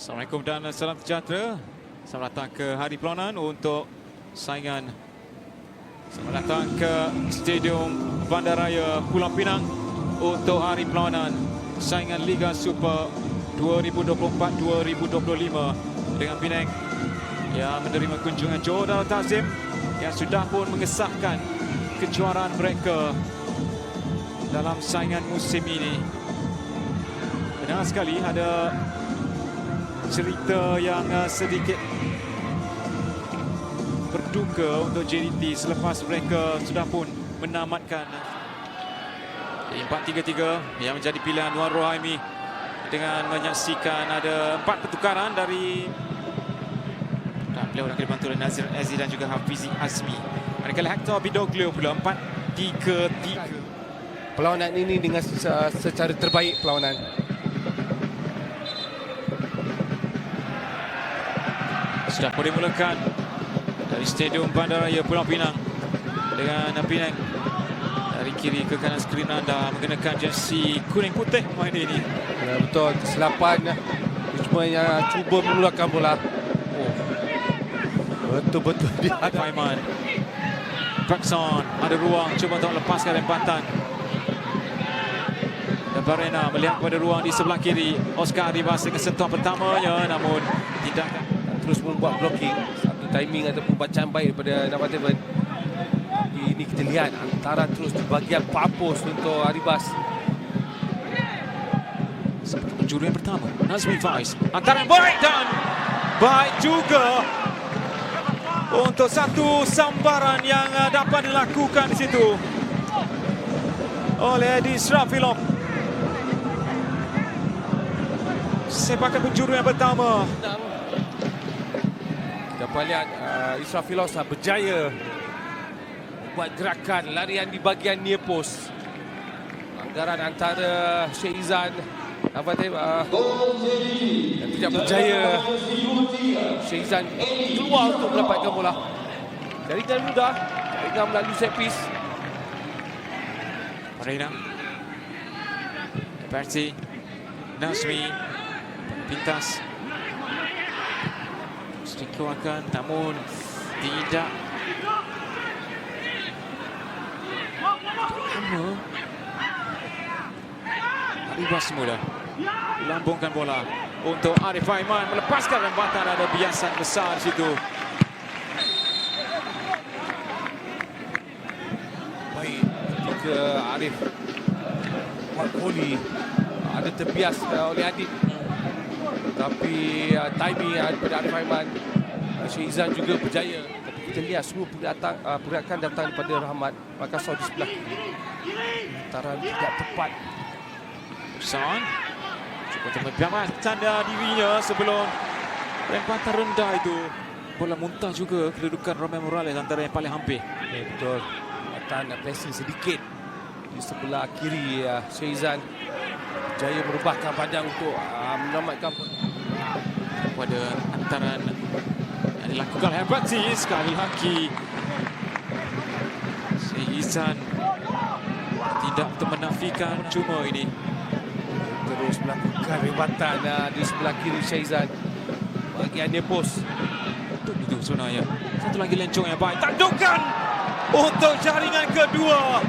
Assalamualaikum dan salam sejahtera. Selamat datang ke Hari Perlawanan untuk saingan. Selamat datang ke Stadium Bandaraya Pulau Pinang untuk Hari Perlawanan saingan Liga Super 2024-2025 dengan Penang yang menerima kunjungan Johor Darul Takzim yang sudah pun mengesahkan kejuaraan mereka dalam saingan musim ini. Benar sekali ada cerita yang uh, sedikit berduka untuk JDT selepas mereka sudah pun menamatkan 4-3-3 yang menjadi pilihan Nuan Rohaimi dengan menyaksikan ada empat pertukaran dari dan beliau akan dibantu oleh Nazir Aziz dan juga Hafizi Azmi. Manakala Hector Bidoglio pula 4-3-3. Perlawanan ini dengan secara terbaik perlawanan. Sudah pun dimulakan dari Stadium Bandaraya Pulau Pinang dengan Pinang dari kiri ke kanan skrin anda mengenakan jersey kuning putih pemain ini. Ya, betul, kesilapan cuma yang cuba mengeluarkan bola. Oh. Betul-betul dia ada. Faiman. Paxson ada ruang cuba untuk lepaskan rempatan. Dan Barena melihat pada ruang di sebelah kiri. Oscar Arribas dengan sentuhan pertamanya namun tindakan terus membuat blocking satu timing ataupun bacaan baik daripada Navateven. Ini kita lihat antara terus di bahagian papus untuk Aribas. seperti penjuru yang pertama. Nazmi Faiz. Antara baik dan baik juga untuk satu sambaran yang dapat dilakukan di situ oleh Edi Srafilov. Sepakan penjuru yang pertama. Dapat lihat uh, Israfilos berjaya buat gerakan larian di bahagian near post. Anggaran antara Syed Izan Navatev uh, dan tidak berjaya Syed Izan keluar untuk mendapatkan bola. Jaringan mudah, jaringan melalui set piece. Marina. Berti. Nazmi. Pintas. Dikeluarkan namun tidak. Lama. Arifah semula. Lambungkan bola untuk Arif Aiman melepaskan rembatan ada biasan besar di situ. Baik ketika Arif volley ada terbias uh, oleh Adib tapi uh, timing uh, daripada Arif Aiman uh, Syed Izan juga berjaya. Tapi kita lihat semua pergerakan, uh, pergerakan datang daripada Rahmat Makassar di sebelah kiri. Hantaran tidak tepat. Son. Cuba membiarkan tanda dirinya sebelum rempatan rendah itu. Bola muntah juga kedudukan Romeo Morales antara yang paling hampir. ya, betul. Matan pressing sedikit. Di sebelah kiri uh, Syed Izan berjaya merubahkan badan untuk uh, menyelamatkan Pada antaran yang dilakukan hebat sih sekali lagi. Seizan tidak untuk menafikan cuma ini. terus melakukan rebatan uh, di sebelah kiri Syaizan bahagian dia pos Betul itu sebenarnya. Satu lagi lencong yang baik. Tandukan untuk jaringan kedua.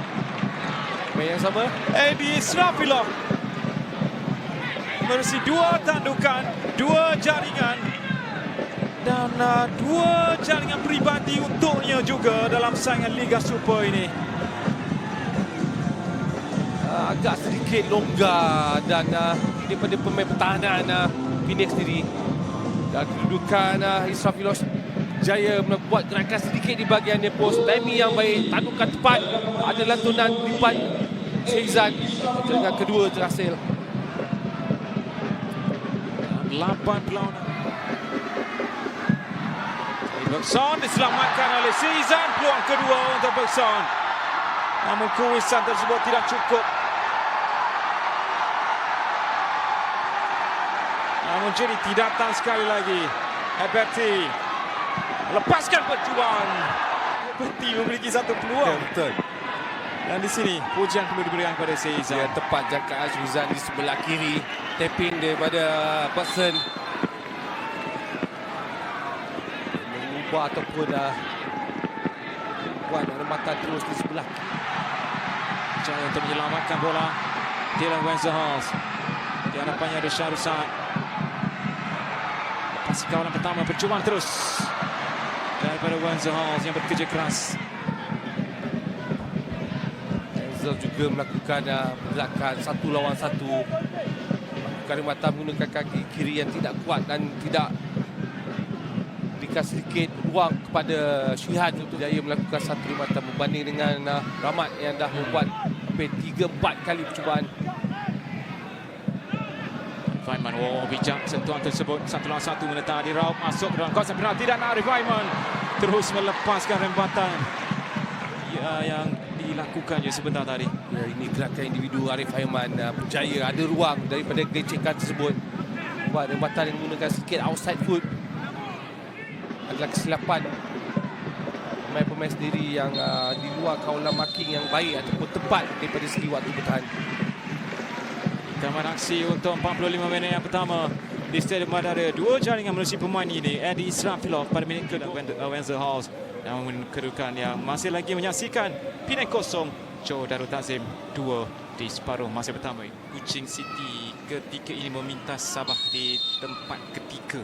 Main yang sama Edi Srafilov Mersi dua tandukan, dua jaringan dan uh, dua jaringan peribadi untuknya juga dalam saingan Liga Super ini. uh, agak sedikit longgar dan uh, daripada pemain pertahanan uh, Phoenix sendiri. Dan kedudukan uh, Israfilos jaya membuat gerakan sedikit di bahagian near post timing yang baik tandukan tepat ada lantunan lipat Syizan jaringan kedua terhasil Lapan perlawanan. Bergson diselamatkan oleh Seizan. Peluang kedua untuk Bergson. Namun kuisan tersebut tidak cukup. Namun jadi tidak datang sekali lagi. Heberti lepaskan pejuang. Heberti memiliki satu peluang. betul dan di sini pujian kembali diberikan kepada Syed Izzan. Ya, tepat jangka Azuzan di sebelah kiri. Tapping daripada Person. Mengubah ataupun dah buat rematan terus di sebelah. Cara untuk menyelamatkan bola. Dylan Wenzelhals. Di hadapannya ada Syarusat. Pasti kawalan pertama percuma terus. Daripada Wenzelhals yang bekerja keras. Enzel juga melakukan uh, pergerakan satu lawan satu. Melakukan rembatan menggunakan kaki kiri yang tidak kuat dan tidak berikan sedikit ruang kepada Syihan untuk jaya melakukan satu rembatan berbanding dengan uh, Rahmat yang dah membuat hampir 3-4 kali percubaan. Feynman, oh bijak sentuhan tersebut. Satu lawan satu menetar di raup masuk ke dalam kawasan penalti dan Arif Feynman terus melepaskan rembatan ya, yang dilakukannya sebentar tadi. Ya, ini gerakan individu Arif Haiman uh, berjaya ada ruang daripada gelecekan tersebut. Buat rembatan yang menggunakan sedikit outside foot. Adalah kesilapan pemain-pemain sendiri yang uh, di luar kawalan marking yang baik ataupun tepat daripada segi waktu bertahan. Taman aksi untuk 45 minit yang pertama di Stadium Madara. Dua jaringan menerusi pemain ini. Eddie Israfilov pada minit kedua. Wenzel Halls yang kedudukan yang masih lagi menyaksikan Penang kosong. Joe Darul Tazim dua di separuh masa pertama. Kuching City ketika ini meminta Sabah di tempat ketiga.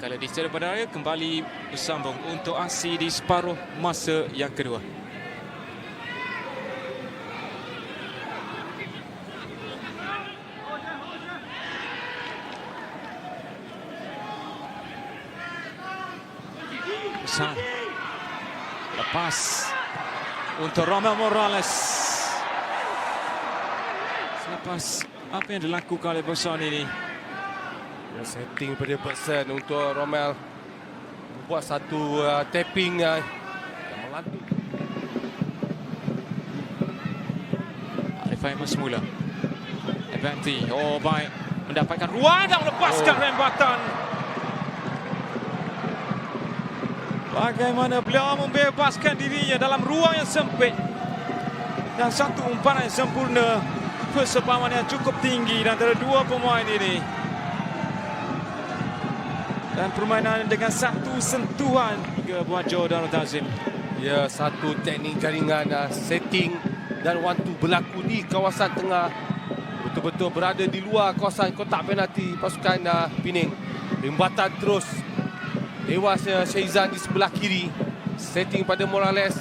Kalau di Madara kembali bersambung untuk aksi di separuh masa yang kedua. besar. Lepas untuk Romel Morales. Selepas apa yang dilakukan oleh Bosan ini. ya, setting pada Bergson untuk Romel buat satu uh, tapping uh, yang melantu Arif Aiman semula. Evanti, oh baik. Mendapatkan ruang dan melepaskan Oh. rembatan. Bagaimana beliau membebaskan dirinya dalam ruang yang sempit. Dan satu umpan yang sempurna. Persebaman yang cukup tinggi antara dua pemain ini. Dan permainan dengan satu sentuhan ke buat Joe Darul Tazim. Ya, satu teknik jaringan uh, setting dan waktu berlaku di kawasan tengah. Betul-betul berada di luar kawasan kotak penalti pasukan uh, Pening. Rembatan terus. Dewasnya Syaizan di sebelah kiri. Setting pada Morales.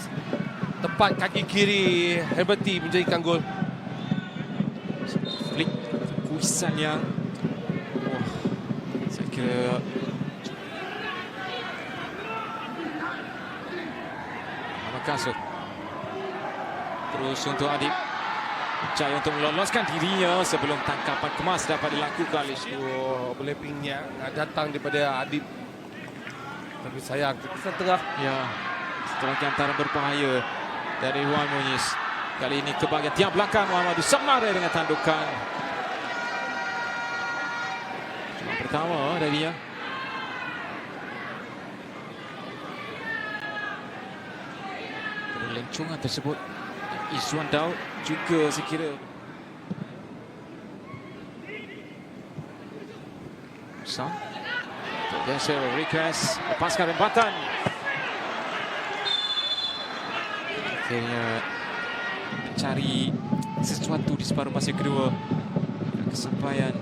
Tepat kaki kiri Herberti menjadikan gol. Flick kuisan yang wah, saya kira Makassar terus untuk Adib Jaya untuk meloloskan dirinya sebelum tangkapan kemas dapat dilakukan oleh Syed. Oh, overlappingnya uh, datang daripada Adib. Tapi sayang, tengah. Ya, setelah hantaran berbahaya dari Juan Muniz. Kali ini ke bahagian tiang belakang Muhammad Samara dengan tandukan. Cuma pertama dari dia. Pelancongan tersebut Izzuan Daud juga saya kira Sam Biasa request lepaskan rembatan akhirnya mencari sesuatu di separuh masa kedua kesampaian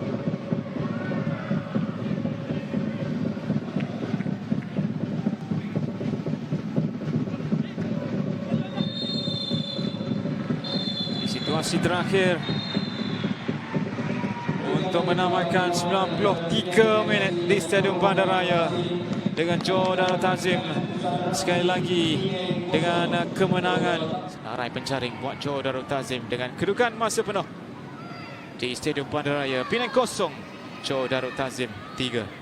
di situasi terakhir untuk menamatkan 93 minit di Stadium Bandaraya dengan Joe Darul Tazim sekali lagi dengan kemenangan. Senarai penjaring buat Joe Darul Tazim dengan kedudukan masa penuh di Stadium Bandaraya. Penang kosong Joe Darul Tazim 3